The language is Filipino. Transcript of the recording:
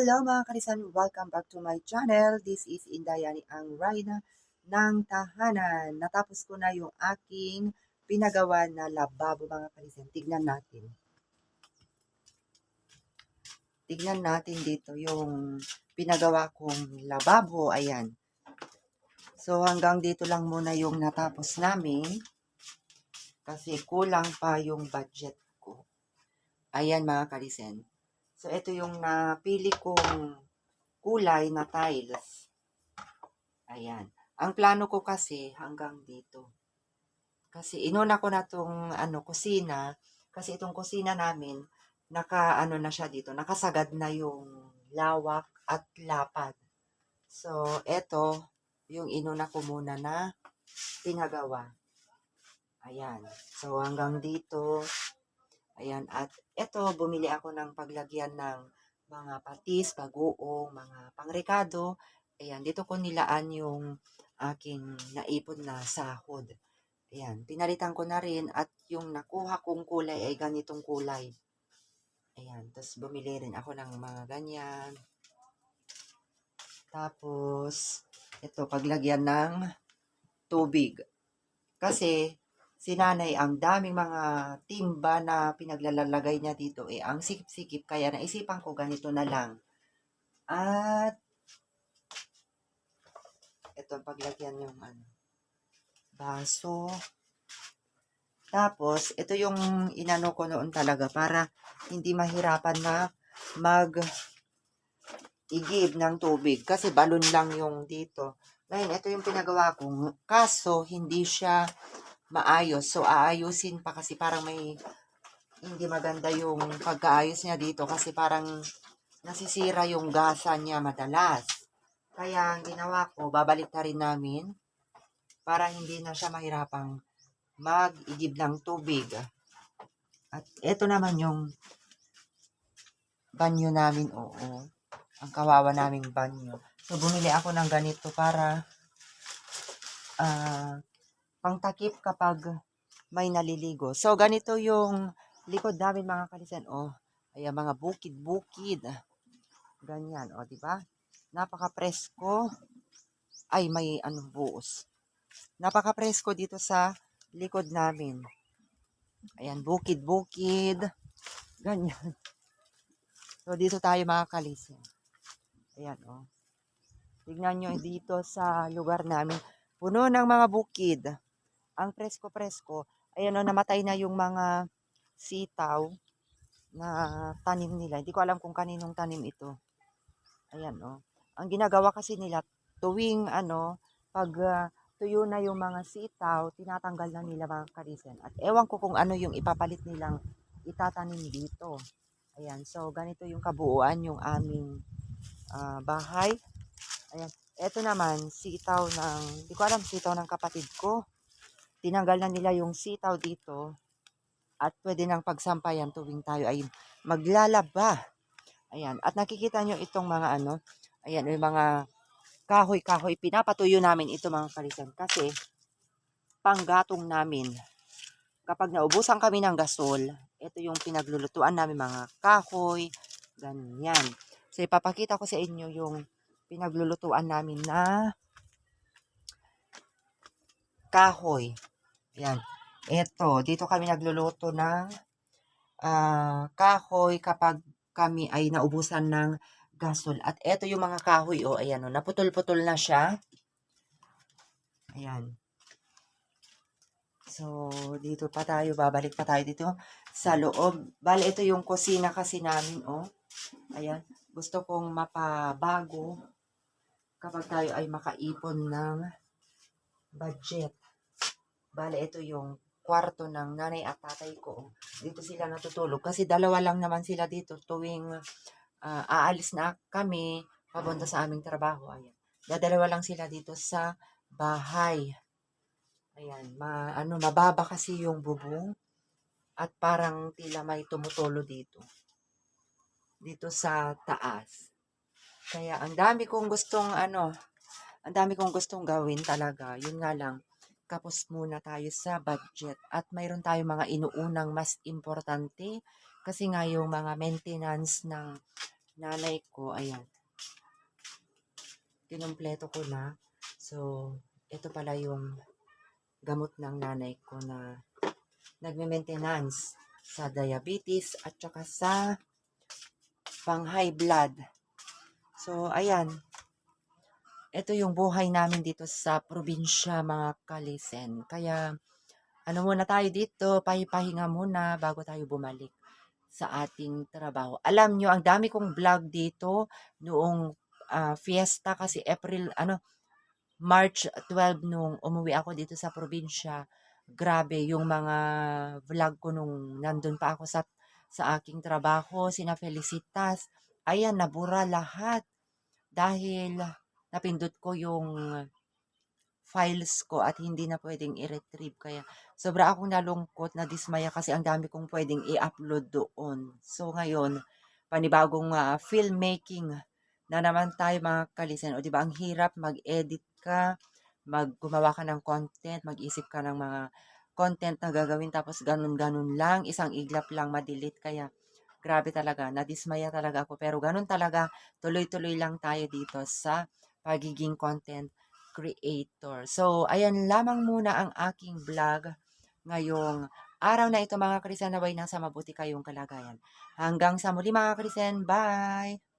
Hello mga karisan, welcome back to my channel. This is Indayani ang Rhina ng Tahanan. Natapos ko na yung aking pinagawa na lababo mga karisan. Tignan natin. Tignan natin dito yung pinagawa kong lababo. Ayan. So hanggang dito lang muna yung natapos namin. Kasi kulang pa yung budget ko. Ayan mga karisan. So, ito yung napili kong kulay na tiles. Ayan. Ang plano ko kasi hanggang dito. Kasi inuna ko na tong ano, kusina. Kasi itong kusina namin, naka ano na siya dito, nakasagad na yung lawak at lapad. So, ito, yung inuna ko muna na pinagawa. Ayan. So, hanggang dito, Ayan, at eto, bumili ako ng paglagyan ng mga patis, bagoong, mga pangrekado. Ayan, dito ko nilaan yung aking naipon na sahod. Ayan, pinalitan ko na rin at yung nakuha kong kulay ay ganitong kulay. Ayan, tapos bumili rin ako ng mga ganyan. Tapos, ito, paglagyan ng tubig. Kasi, si nanay, ang daming mga timba na pinaglalagay niya dito, eh, ang sikip-sikip, kaya naisipan ko ganito na lang. At, ito, paglagyan yung ano, baso. Tapos, ito yung inano ko noon talaga para hindi mahirapan na mag igib ng tubig. Kasi balon lang yung dito. Ngayon, ito yung pinagawa ko. Kaso, hindi siya maayos. So, aayusin pa kasi parang may hindi maganda yung pagkaayos niya dito kasi parang nasisira yung gasa niya madalas. Kaya, ang ginawa ko, babalik na rin namin para hindi na siya mahirapang mag-igib ng tubig. At ito naman yung banyo namin, oo. Ang kawawa naming banyo. So, bumili ako ng ganito para ah pangtakip kapag may naliligo. So, ganito yung likod namin mga kalisan. Oh, ayan, mga bukid-bukid. Ganyan, oh, di ba? Napaka-presko. Ay, may ano, buos. Napaka-presko dito sa likod namin. Ayan, bukid-bukid. Ganyan. So, dito tayo mga kalisan. Ayan, oh. Tignan nyo dito sa lugar namin. Puno ng mga bukid ang presko-presko, ayan o, namatay na yung mga sitaw na tanim nila. Hindi ko alam kung kaninong tanim ito. Ayan o. Ang ginagawa kasi nila, tuwing ano, pag uh, tuyo na yung mga sitaw, tinatanggal na nila mga karisen. At ewan ko kung ano yung ipapalit nilang itatanim dito. Ayan, so ganito yung kabuuan yung aming uh, bahay. Ayan, eto naman, sitaw ng, hindi ko alam, sitaw ng kapatid ko tinanggal na nila yung sitaw dito at pwede nang pagsampayan tuwing tayo ay maglalaba. Ayan. At nakikita nyo itong mga ano, ayan, yung mga kahoy-kahoy. Pinapatuyo namin ito mga kalisan kasi panggatong namin. Kapag naubusan kami ng gasol, ito yung pinaglulutuan namin mga kahoy, ganyan. So ipapakita ko sa inyo yung pinaglulutuan namin na kahoy. Yan. Ito, dito kami nagluluto ng uh, kahoy kapag kami ay naubusan ng gasol. At ito yung mga kahoy, oh, ayan, oh, naputol-putol na siya. Ayan. So, dito pa tayo, babalik pa tayo dito sa loob. Bale, ito yung kusina kasi namin, oh. Ayan. Gusto kong mapabago kapag tayo ay makaipon ng budget. Bale, ito yung kwarto ng nanay at tatay ko. Dito sila natutulog. Kasi dalawa lang naman sila dito tuwing uh, aalis na kami papunta sa aming trabaho. Ayan. Dadalawa lang sila dito sa bahay. Ayan. Ma, ano, mababa kasi yung bubong. At parang tila may tumutulo dito. Dito sa taas. Kaya ang dami kong gustong ano, ang dami kong gustong gawin talaga. Yun nga lang, kapos muna tayo sa budget at mayroon tayong mga inuunang mas importante kasi nga yung mga maintenance ng nanay ko, ayan. Kinumpleto ko na. So, ito pala yung gamot ng nanay ko na nagme-maintenance sa diabetes at saka sa pang high blood. So, ayan. Ito yung buhay namin dito sa probinsya, mga kalisen. Kaya, ano muna tayo dito, pahipahinga muna bago tayo bumalik sa ating trabaho. Alam nyo, ang dami kong vlog dito noong ah, fiesta kasi April, ano, March 12 nung umuwi ako dito sa probinsya. Grabe yung mga vlog ko nung nandun pa ako sa sa aking trabaho, sina Felicitas. Ayan, nabura lahat dahil napindot ko yung files ko at hindi na pwedeng i-retrieve. Kaya sobra akong nalungkot, na dismaya kasi ang dami kong pwedeng i-upload doon. So ngayon, panibagong ah, filmmaking na naman tayo mga kalisen. O di ba ang hirap mag-edit ka, maggumawa ka ng content, mag-isip ka ng mga content na gagawin tapos ganun-ganun lang, isang iglap lang madelete. Kaya grabe talaga, nadismaya talaga ako. Pero ganun talaga, tuloy-tuloy lang tayo dito sa pagiging content creator. So, ayan lamang muna ang aking vlog ngayong araw na ito mga krisen. Naway nasa mabuti kayong kalagayan. Hanggang sa muli mga krisen. Bye!